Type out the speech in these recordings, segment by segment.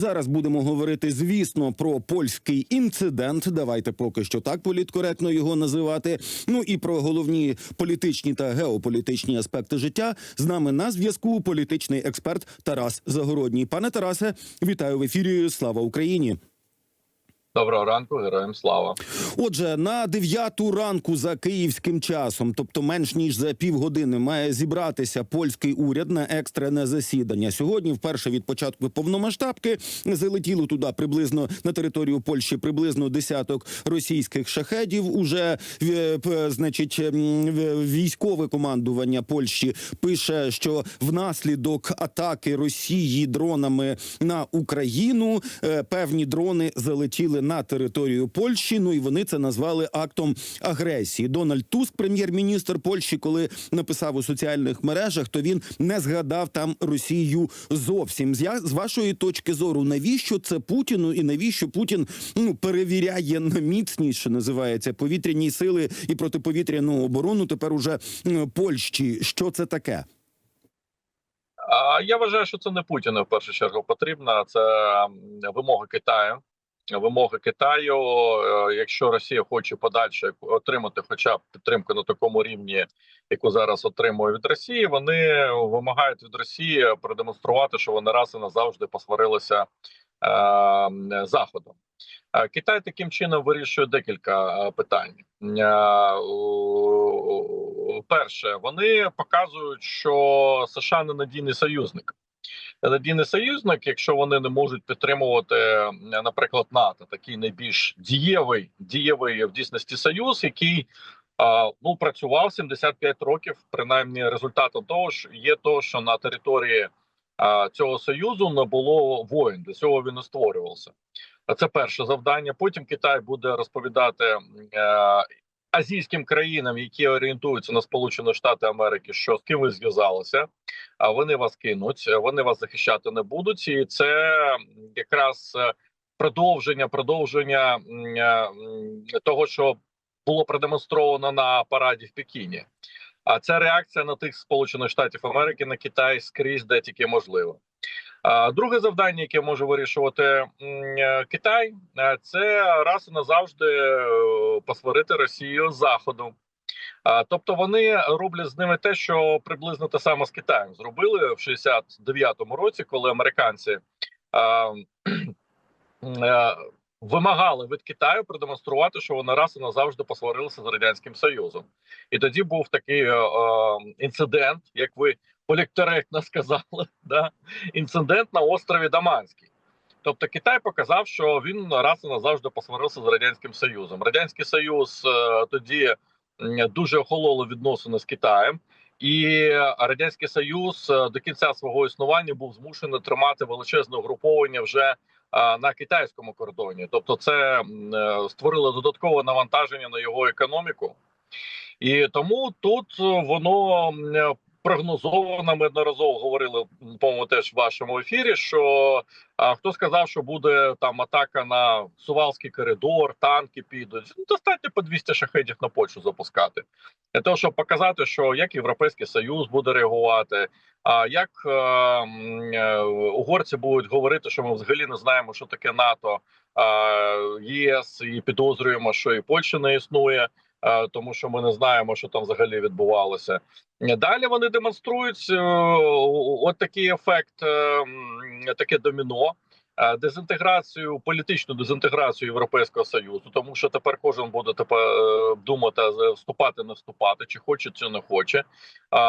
Зараз будемо говорити, звісно, про польський інцидент. Давайте поки що так політкоректно його називати. Ну і про головні політичні та геополітичні аспекти життя. З нами на зв'язку політичний експерт Тарас Загородній. Пане Тарасе, вітаю в ефірі. Слава Україні! Доброго ранку, героям слава. Отже, на дев'яту ранку за київським часом, тобто менш ніж за півгодини, має зібратися польський уряд на екстрене засідання. Сьогодні, вперше від початку повномасштабки, залетіло туди приблизно на територію Польщі приблизно десяток російських шахедів. Уже е, значить, військове командування Польщі пише, що внаслідок атаки Росії дронами на Україну е, певні дрони залетіли на територію Польщі. Ну і вони це назвали актом агресії. Дональд Туск, прем'єр-міністр Польщі, коли написав у соціальних мережах, то він не згадав там Росію зовсім. З я- з вашої точки зору, навіщо це Путіну і навіщо Путін ну перевіряє на міцність, що називається повітряні сили і протиповітряну оборону тепер уже Польщі. Що це таке? Я вважаю, що це не Путіну в першу чергу потрібно. Це м, вимоги Китаю. Вимоги Китаю, е, якщо Росія хоче подальше отримати, хоча б підтримку на такому рівні, яку зараз отримує від Росії, вони вимагають від Росії продемонструвати, що вони раз і назавжди посварилися е, заходом. Е, Китай таким чином вирішує декілька питань. Перше, вони показують, що США ненадійний союзник. Ненадійний союзник, якщо вони не можуть підтримувати, наприклад, НАТО, такий найбільш дієвий дієвий в дійсності союз, який ну працював 75 років. Принаймні, результатом того ж є то, що на території цього союзу не було воїн. Для цього він і створювався. Це перше завдання. Потім Китай буде розповідати е, азійським країнам, які орієнтуються на Сполучені Штати Америки, що з ким ви зв'язалися, а вони вас кинуть, вони вас захищати не будуть. І це якраз е, продовження, продовження е, того, що було продемонстровано на параді в Пекіні. А це реакція на тих Сполучених Штатів Америки на Китай скрізь, де тільки можливо. Друге завдання, яке може вирішувати е, Китай, е, це раз і назавжди е, посварити Росію з заходу. Тобто вони роблять з ними те, що приблизно те саме з Китаєм зробили в 69-му році, коли американці вимагали від Китаю продемонструвати, що вони раз і назавжди посварилися з радянським Союзом, і тоді був такий інцидент, як ви політкоректно сказали, да? інцидент на острові Даманський. Тобто Китай показав, що він раз і назавжди посварився з радянським Союзом. Радянський Союз е, тоді дуже охололо відносини з Китаєм, і радянський Союз е, до кінця свого існування був змушений тримати величезне угруповання вже е, на китайському кордоні. Тобто, це створило додаткове навантаження на його економіку, і тому тут воно прогнозовано. Ми одноразово говорили по-моєму, теж в вашому ефірі. Що а, хто сказав, що буде там атака на Сувалський коридор, танки підуть. Ну, достатньо по 200 шахедів на Польщу запускати для того, щоб показати, що як Європейський Союз буде реагувати. А як е, е, угорці будуть говорити, що ми взагалі не знаємо, що таке НАТО, е, ЄС, і підозрюємо, що і Польща не існує, тому що ми не знаємо, що там взагалі відбувалося. Далі вони демонструють е, от такий ефект, е, таке доміно. е, Дезінтеграцію, політичну дезінтеграцію Європейського союзу, тому що тепер кожен буде тепер е, думати е, вступати, не вступати, чи хоче, чи не хоче.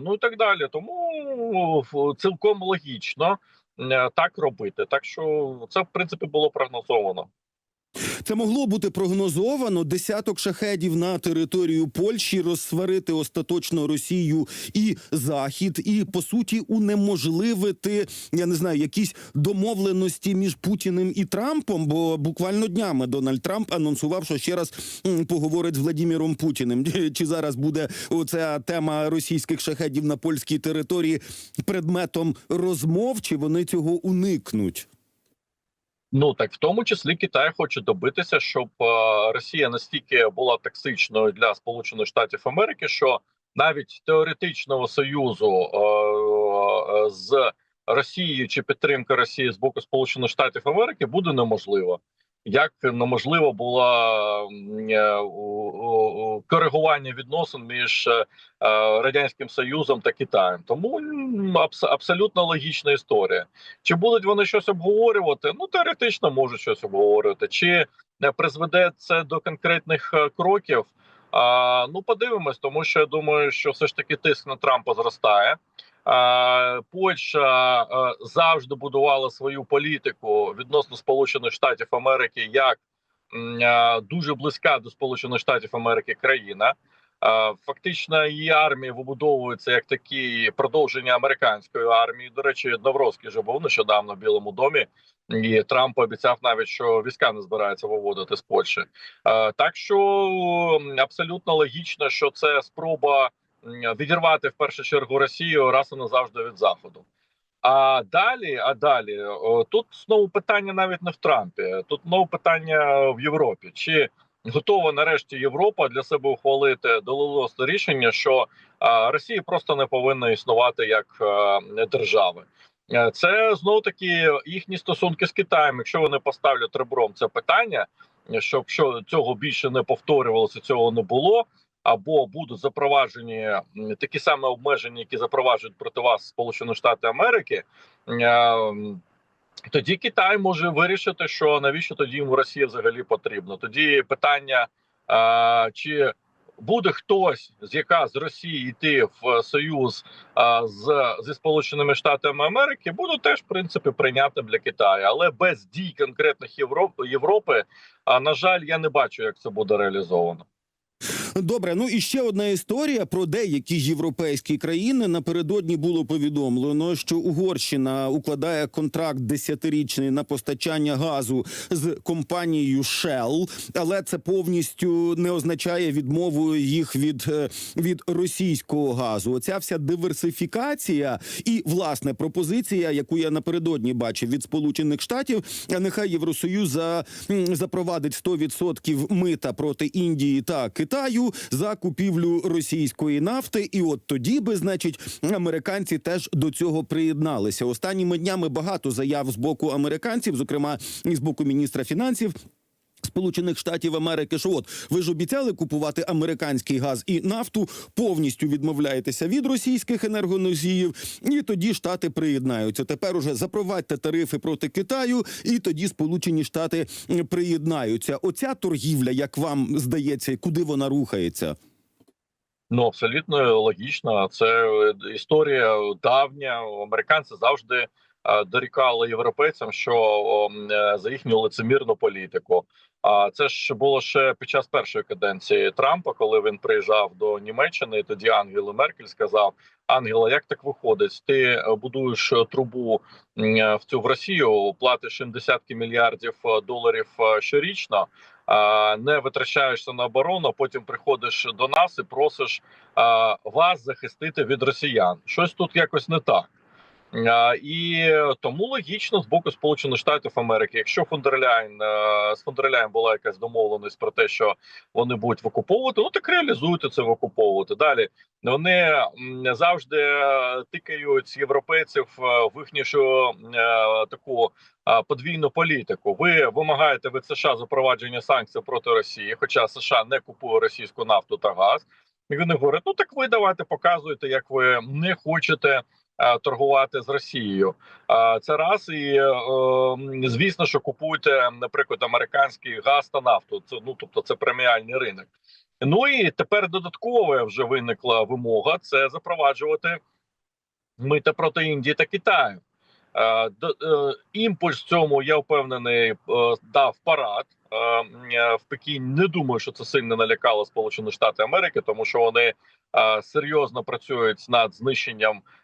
Ну і так далі. Тому цілком логічно е, так робити. Так що це в принципі було прогнозовано. Це могло бути прогнозовано десяток шахедів на територію Польщі, розсварити остаточно Росію і Захід, і по суті унеможливити я не знаю якісь домовленості між Путіним і Трампом. Бо буквально днями Дональд Трамп анонсував, що ще раз поговорить з Владіміром Путіним. Чи зараз буде оця тема російських шахедів на польській території предметом розмов, чи вони цього уникнуть? Ну так в тому числі Китай хоче добитися, щоб е, Росія настільки була токсичною для Сполучених Штатів Америки, що навіть теоретичного союзу е, е, з Росією чи підтримка Росії з боку Сполучених Штатів Америки буде неможливо. Як неможливо було м, е, коригування відносин між е, е, радянським Союзом та Китаєм, тому абсолютно логічна історія. Чи будуть вони щось обговорювати? Ну теоретично можуть щось обговорювати. Чи призведе це до конкретних кроків? А, ну подивимось, тому що я думаю, що все ж таки тиск на Трампа зростає. Польща завжди будувала свою політику відносно Сполучених Штатів Америки як дуже близька до Сполучених Штатів Америки країна. Фактично, її армія вибудовується як такі продовження американської армії. До речі, Навровський же був нещодавно в Білому домі, і Трамп обіцяв навіть, що війська не збираються виводити з Польщі. Так що абсолютно логічно, що це спроба відірвати в першу чергу Росію раз і назавжди від заходу. А далі, а далі, тут знову питання навіть не в Трампі, тут знову питання в Європі. Чи готова нарешті Європа для себе ухвалити доленосне рішення, що Росія просто не повинна існувати як держави? Е, Це знову таки їхні стосунки з Китаєм. Якщо вони поставлять ребром це питання, щоб що цього більше не повторювалося, цього не було. Або будуть запроваджені такі самі обмеження, які запроваджують проти вас Сполучені Штати Америки. е, Тоді Китай може вирішити, що навіщо тоді йому Росія взагалі потрібно. Тоді питання, чи буде хтось з яка з Росії йти в союз з зі Сполученими Штатами Америки, буде теж в принципі прийнятним для Китаю, але без дій конкретних Європи Європи, на жаль, я не бачу, як це буде реалізовано. Добре, ну і ще одна історія про деякі європейські країни. Напередодні було повідомлено, що Угорщина укладає контракт десятирічний на постачання газу з компанією Shell, але це повністю не означає відмову їх від, е, від російського газу. Оця вся диверсифікація і власне пропозиція, яку я напередодні бачив від Сполучених Штатів, а нехай Євросоюз за, запровадить 100% мита проти Індії та Китаю за купівлю російської нафти. І от тоді би, значить, американці теж до цього приєдналися. Останніми днями багато заяв з боку американців, зокрема і з боку міністра фінансів. Сполучених Штатів Америки, що от ви ж обіцяли купувати американський газ і нафту, повністю відмовляєтеся від російських енергоносіїв, і тоді штати приєднаються. Тепер уже запровадьте тарифи проти Китаю, і тоді Сполучені Штати приєднаються. Оця торгівля, як вам здається, куди вона рухається? Ну абсолютно логічно. Це е, історія давня. Американці завжди дорікали європейцям, що е, за їхню лицемірну політику. А це ж було ще під час першої каденції Трампа, коли він приїжджав до Німеччини. і Тоді Ангела Меркель сказав: Ангела, як так виходить? Ти е, будуєш е, трубу е, в цю в Росію, платиш їм десятки мільярдів е, доларів е, щорічно. Не витрачаєшся на оборону, потім приходиш до нас і просиш вас захистити від росіян. Щось тут якось не так. І тому логічно з боку Сполучених Штатів Америки, якщо Фондерляйн е, з Фондерляйн була якась домовленість про те, що вони будуть викуповувати, ну так реалізуйте це викуповувати. Далі вони завжди тикають європейців е, в їхню е, таку подвійну політику. Ви вимагаєте від США запровадження санкцій проти Росії, хоча США не купує російську нафту та газ. І вони говорять: ну так ви давайте показуєте, як ви не хочете торгувати з Росією. Це раз і е, звісно, що купуйте, наприклад, американський газ та нафту. Це ну тобто це преміальний ринок. Ну і тепер додаткова вже виникла вимога: це запроваджувати мита проти Індії та Китаю. Е, е, Імпульс цьому я впевнений е, дав парад. Е, е, В Пекіні не думаю, що це сильно налякало Сполучені Штати Америки, тому що вони е, серйозно працюють над знищенням е, е,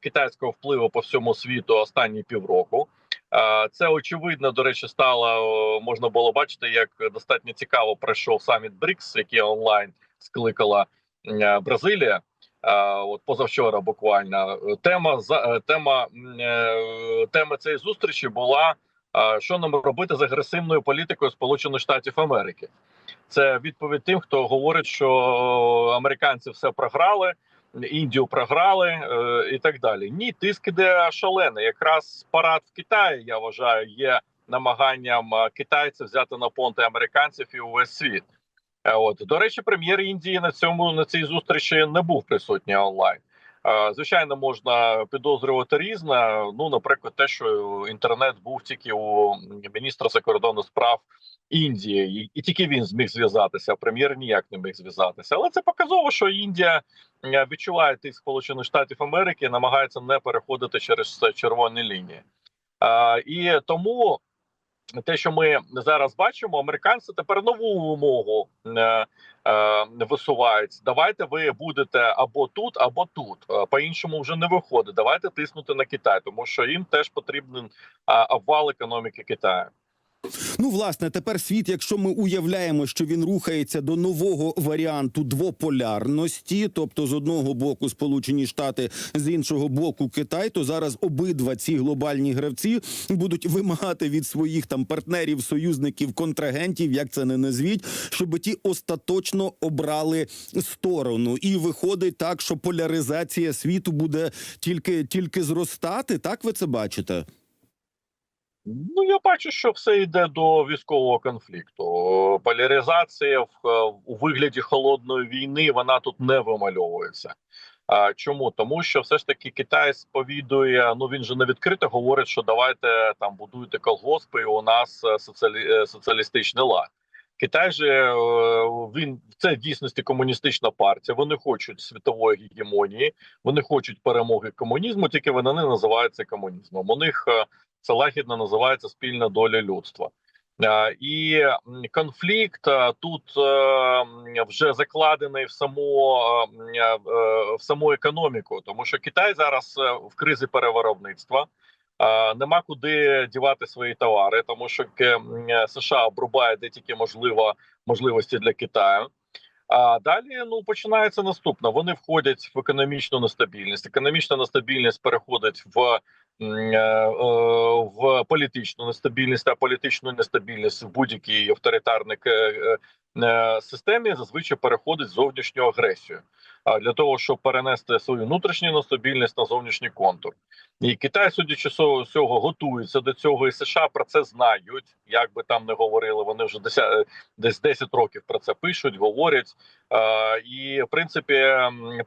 китайського впливу по всьому світу останні півроку. Е, Це очевидно, до речі, стало можна було бачити, як достатньо цікаво пройшов саміт БРІКС, який онлайн скликала е, Бразилія. Е, От позавчора буквально тема е, тема м, е, тема цієї зустрічі була е, що нам робити з агресивною політикою Сполучених Штатів Америки. Це відповідь тим, хто говорить, що американці все програли, Індію програли е, і так далі. Ні, тиск іде шалений. Якраз парад в Китаї, я вважаю, є намаганням е, китайців взяти на понти американців і увесь світ. Е, От до речі, прем'єр Індії на цьому на цій зустрічі не був присутній онлайн. Звичайно, можна підозрювати різне. Ну, наприклад, те, що інтернет був тільки у міністра закордонних справ Індії, і, тільки він зміг зв'язатися. Прем'єр ніяк не міг зв'язатися. Але це показово, що Індія відчуває тиск Сполучених Штатів Америки, намагається не переходити через червоні лінії. І тому те, що ми зараз бачимо, американці тепер нову вимогу е, е, висувають. Давайте ви будете або тут, або тут. Е, По-іншому вже не виходить. Давайте тиснути на Китай, тому що їм теж потрібен а, обвал економіки Китаю. Ну, власне, тепер світ, якщо ми уявляємо, що він рухається до нового варіанту двополярності, тобто з одного боку Сполучені Штати, з іншого боку Китай, то зараз обидва ці глобальні гравці будуть вимагати від своїх там партнерів, союзників, контрагентів, як це не назвіть, щоб ті остаточно обрали сторону. І виходить так, що поляризація світу буде тільки тільки зростати. Так ви це бачите? Ну я бачу, що все йде до військового конфлікту. Поляризація в е, у вигляді холодної війни вона тут не вимальовується. А чому тому, що все ж таки Китай сповідує. Ну він же не відкрито говорить, що давайте там будуйте колгоспи. і У нас е, соціалі... е, соціалістичний лад. Китай же е, він це в дійсності комуністична партія. Вони хочуть світової гегемонії, вони хочуть перемоги комунізму, тільки вони не називають це комунізмом. У них е, це лагідно називається спільна доля людства. Е, І конфлікт тут вже закладений в саму в саму економіку, тому що Китай зараз в кризі перевиробництва. Нема куди дівати свої товари, тому що США обрубає де тільки можливо можливості для Китаю. А далі ну починається наступне. Вони входять в економічну нестабільність. Економічна нестабільність переходить в е, е, в політичну нестабільність, а політичну нестабільність в будь-якій авторитарній е, системі зазвичай переходить в зовнішню агресію. Для того, щоб перенести свою внутрішню нестабільність на зовнішній контур, і Китай, судячи з цього, готується до цього, і США про це знають. Як би там не говорили, вони вже 10, десь 10 років про це пишуть, говорять. Е, і в принципі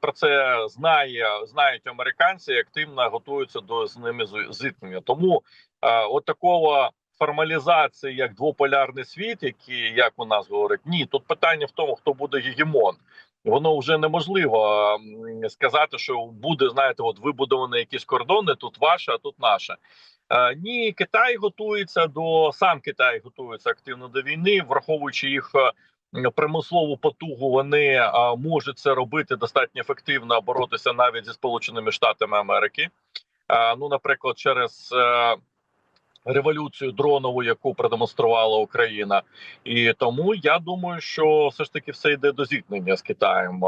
про це знає знають американці, і активно готуються до з ними зіткнення. Тому е, от такого формалізації, як двополярний світ, який як у нас говорять, ні, тут питання в тому, хто буде гегемон. Воно вже неможливо сказати, що буде знаєте, от вибудовані якісь кордони, тут ваше, а тут наше. Е, Ні, Китай готується до сам Китай готується активно до війни, враховуючи їх е, м, примусову потугу, вони е, можуть це робити достатньо ефективно, боротися навіть зі Сполученими Штатами Америки. Ну, наприклад, через революцію дронову, яку продемонструвала Україна, і тому я думаю, що все ж таки все йде до зіткнення з Китаєм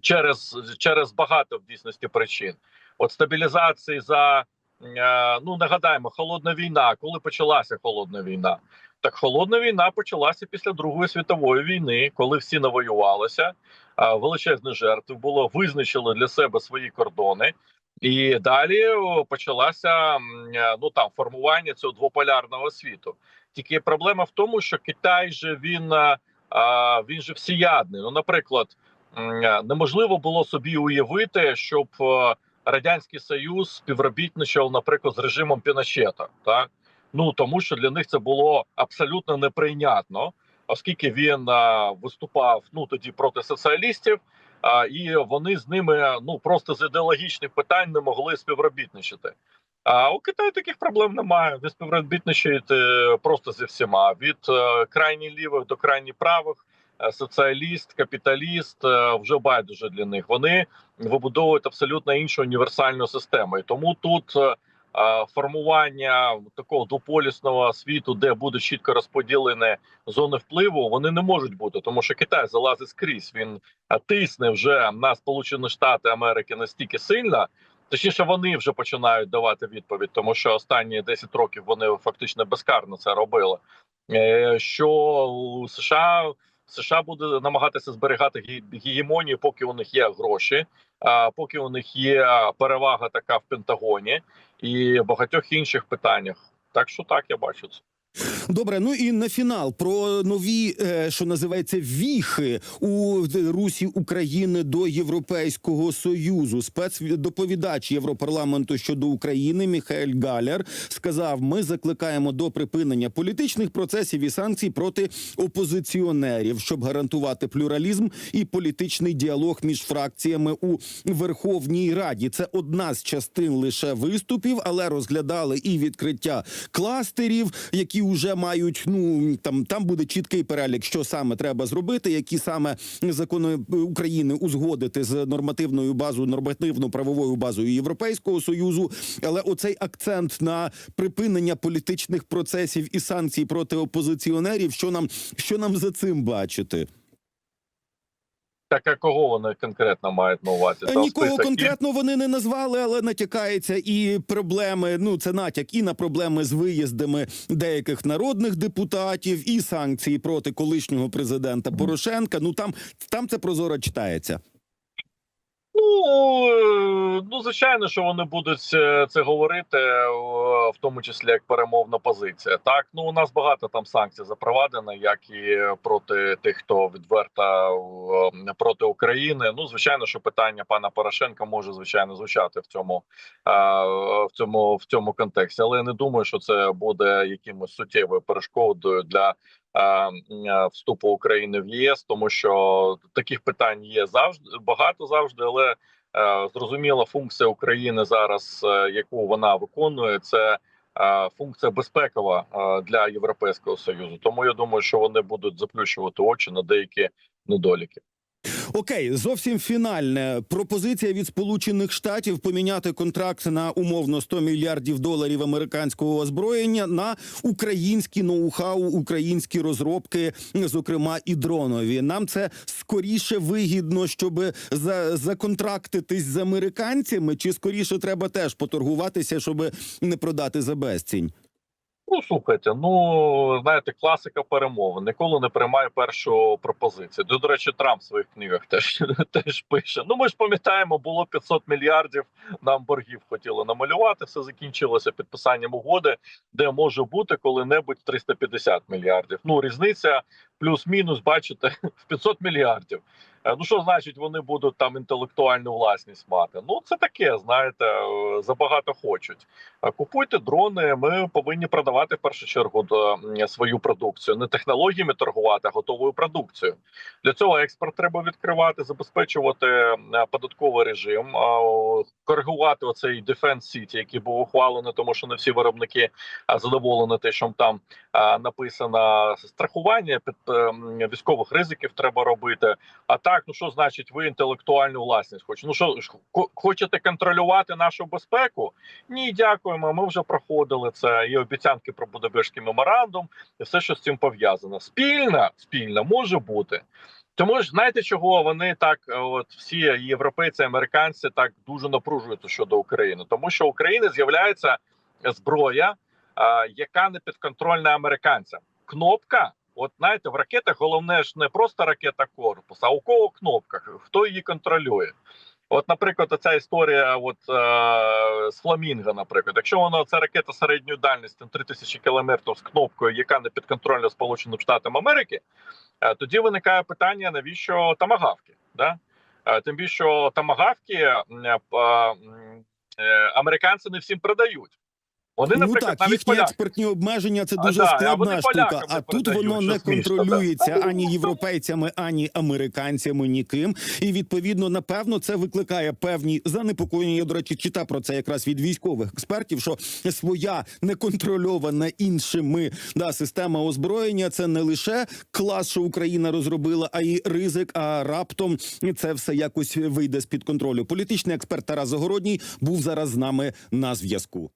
через, через багато в дійсності причин. От стабілізації за ну нагадаємо, холодна війна. Коли почалася холодна війна? Так холодна війна почалася після Другої світової війни, коли всі навоювалися, а, величезні жертви було, визначили для себе свої кордони. І далі о, почалася е, ну там формування цього двополярного світу. Тільки проблема в тому, що Китай же він, е, він же всеядний. Ну, наприклад, е, неможливо було собі уявити, щоб радянський союз співробітничав, наприклад, з режимом Піночета. Так ну тому, що для них це було абсолютно неприйнятно, оскільки він виступав ну тоді проти соціалістів. І вони з ними ну просто з ідеологічних питань не могли співробітничати. А у Китаї таких проблем немає. Ви співробітничаєте просто зі всіма: від е, крайні лівих до крайні правих, е, соціаліст, капіталіст е, вже байдуже для них. Вони вибудовують абсолютно іншу універсальну систему. І тому тут е, е, формування такого двополісного світу, де будуть чітко розподілені зони впливу, вони не можуть бути, тому що Китай залазить скрізь. Він тисне вже на Сполучені Штати Америки настільки сильно. Точніше, вони вже починають давати відповідь, тому що останні 10 років вони фактично безкарно це робили. Е, Що США США буде намагатися зберігати гегемонію, поки у них є гроші, а поки у них є перевага така в Пентагоні і в багатьох інших питаннях. Так що так я бачу це. Добре, ну і на фінал про нові, е, що називається, віхи у Русі України до Європейського союзу. Спецдоповідач Європарламенту щодо України Міхаель Галяр сказав: ми закликаємо до припинення політичних процесів і санкцій проти опозиціонерів, щоб гарантувати плюралізм і політичний діалог між фракціями у Верховній Раді. Це одна з частин лише виступів, але розглядали і відкриття кластерів, які вже мають ну там там буде чіткий перелік, що саме треба зробити, які саме закони України узгодити з нормативною базою, нормативно-правовою базою Європейського союзу. Але оцей акцент на припинення політичних процесів і санкцій проти опозиціонерів, що нам що нам за цим бачити? Так а кого вони конкретно мають на увазі? Там Нікого конкретно вони не назвали, але натякається і проблеми. Ну це натяк і на проблеми з виїздами деяких народних депутатів, і санкції проти колишнього президента Порошенка. Ну там там це прозоро читається. Ну, е, ну звичайно, що вони будуть е, це говорити, е, в тому числі як перемовна позиція. Так, ну у нас багато там санкцій запровадено, як і проти тих, хто відверто проти України. Ну, звичайно, що питання пана Порошенка може звичайно звучати в цьому в цьому в цьому контексті, але я не думаю, що це буде якимось суттєвою перешкодою для вступу України в ЄС, тому що таких питань є завжди багато завжди, але е, зрозуміла функція України зараз, е, яку вона виконує, це е, функція безпекова е, для Європейського союзу. Тому я думаю, що вони будуть заплющувати очі на деякі недоліки. Окей, зовсім фінальне пропозиція від Сполучених Штатів поміняти контракт на умовно 100 мільярдів доларів американського озброєння на українські ноу-хау, українські розробки, зокрема і дронові. Нам це скоріше вигідно, щоб за законтрактитись з американцями, чи скоріше треба теж поторгуватися, щоб не продати за безцінь. Ну слухайте, ну знаєте, класика перемови. Ніколи не приймає першу пропозицію. До, до речі, Трамп в своїх книгах теж теж пише. Ну ми ж пам'ятаємо, було 500 мільярдів. Нам боргів хотіли намалювати. Все закінчилося підписанням угоди, де може бути коли-небудь 350 мільярдів. Ну різниця плюс-мінус, бачите, в 500 мільярдів. Е, Ну що значить, вони будуть там інтелектуальну власність мати? Ну це таке, знаєте, е, забагато хочуть. Купуйте дрони. Ми повинні продавати в першу чергу свою продукцію, не технологіями торгувати, а готовою продукцією. Для цього експорт треба відкривати, забезпечувати податковий режим, коригувати оцей Defense City, який був ухвалений, тому що не всі виробники задоволені те, що там написано страхування під ем, військових ризиків треба робити. А так, ну що значить, ви інтелектуальну власність хочете? Ну що хочете контролювати нашу безпеку? Ні, дякуємо. Ми вже проходили це і обіцянки про Будапештський меморандум, і все, що з цим пов'язано. Спільна, спільна може бути. Тому ж знаєте, чого вони так, е, от всі європейці, американці так дуже напружуються щодо України, тому що України з'являється зброя, яка не підконтрольна американцям. Кнопка, от знаєте, в ракетах головне ж не просто ракета корпус, а у кого кнопка, хто її контролює. От, наприклад, оця історія от, е, з Фламінго, наприклад, якщо вона це ракета середньої дальності на 3000 кілометрів з кнопкою, яка не підконтрольна Сполученим Штатам Америки, е, тоді виникає питання, навіщо тамагавки? Да? Е, тим більше, тамагавки е, е, американці не всім продають. Вони, ну наприклад, так, навіть їхні поляки. експортні обмеження це дуже а складна вони штука. А тут воно не смішно, контролюється ані європейцями, ані американцями, ніким. І відповідно, напевно, це викликає певні занепокоєння. Я, до речі, читав про це якраз від військових експертів. Що своя неконтрольована іншими да система озброєння це не лише клас, що Україна розробила, а й ризик. А раптом це все якось вийде з під контролю. Політичний експерт Тарас Загородній був зараз з нами на зв'язку.